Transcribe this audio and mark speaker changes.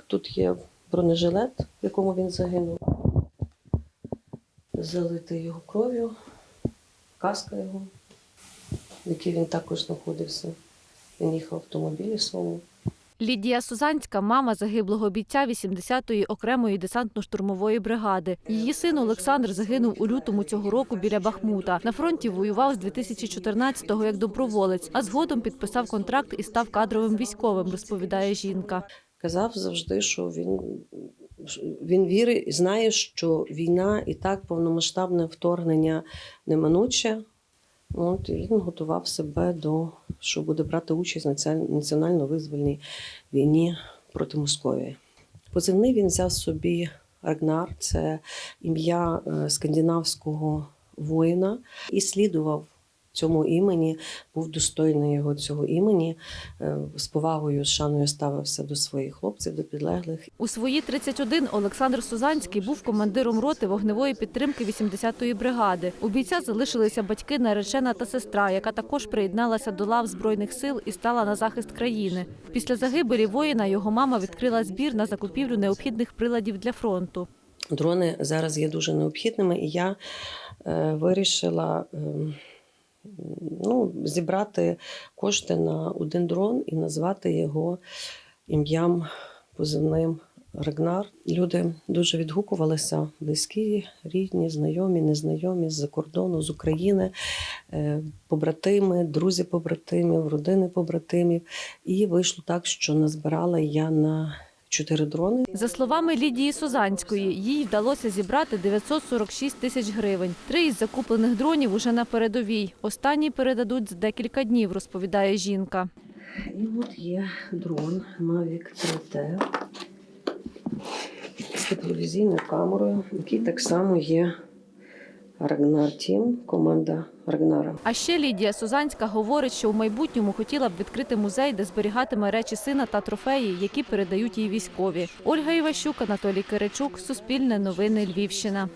Speaker 1: рюкзак, тут є бронежилет, в якому він загинув. Залитий його кров'ю, каска його, в якій він також знаходився. Він їхав в автомобілі своєму.
Speaker 2: Лідія Сузанська, мама загиблого бійця 80-ї окремої десантно-штурмової бригади. Її син Олександр загинув у лютому цього року біля Бахмута. На фронті воював з 2014-го як доброволець, а згодом підписав контракт і став кадровим військовим, розповідає жінка.
Speaker 1: Казав завжди, що він, він вірить і знає, що війна і так повномасштабне вторгнення неминуче. От, і він готував себе до що буде брати участь в національно-визвольній війні проти Московії. Позивний він взяв собі Рагнар, це ім'я е, скандинавського воїна, і слідував цьому імені, був достойний його цього імені, е, з повагою, з шаною ставився до своїх хлопців, до підлеглих.
Speaker 2: У свої 31 Олександр Сузанський був командиром роти вогневої підтримки 80-ї бригади. У бійця залишилися батьки, наречена та сестра, яка також приєдналася до лав збройних сил і стала на захист країни. Після загибелі воїна його мама відкрила збір на закупівлю необхідних приладів для фронту.
Speaker 1: Дрони зараз є дуже необхідними, і я е, вирішила ем, ну, зібрати кошти на один дрон і назвати його ім'ям позивним Рагнар. Люди дуже відгукувалися, близькі, рідні, знайомі, незнайомі з-за кордону, з України, е, побратими, друзі побратимів, родини побратимів. І вийшло так, що назбирала я на чотири дрони.
Speaker 2: За словами Лідії Сузанської, їй вдалося зібрати 946 тисяч гривень. Три із закуплених дронів уже на передовій. Останні передадуть за декілька днів, розповідає жінка.
Speaker 1: І от є дрон Mavic 3T з тепловізійною камерою, який так само є Ragnar Тім, команда Рагнара.
Speaker 2: А ще Лідія Сузанська говорить, що в майбутньому хотіла б відкрити музей, де зберігатиме речі сина та трофеї, які передають їй військові. Ольга Іващук, Анатолій Киричук, Суспільне новини Львівщина.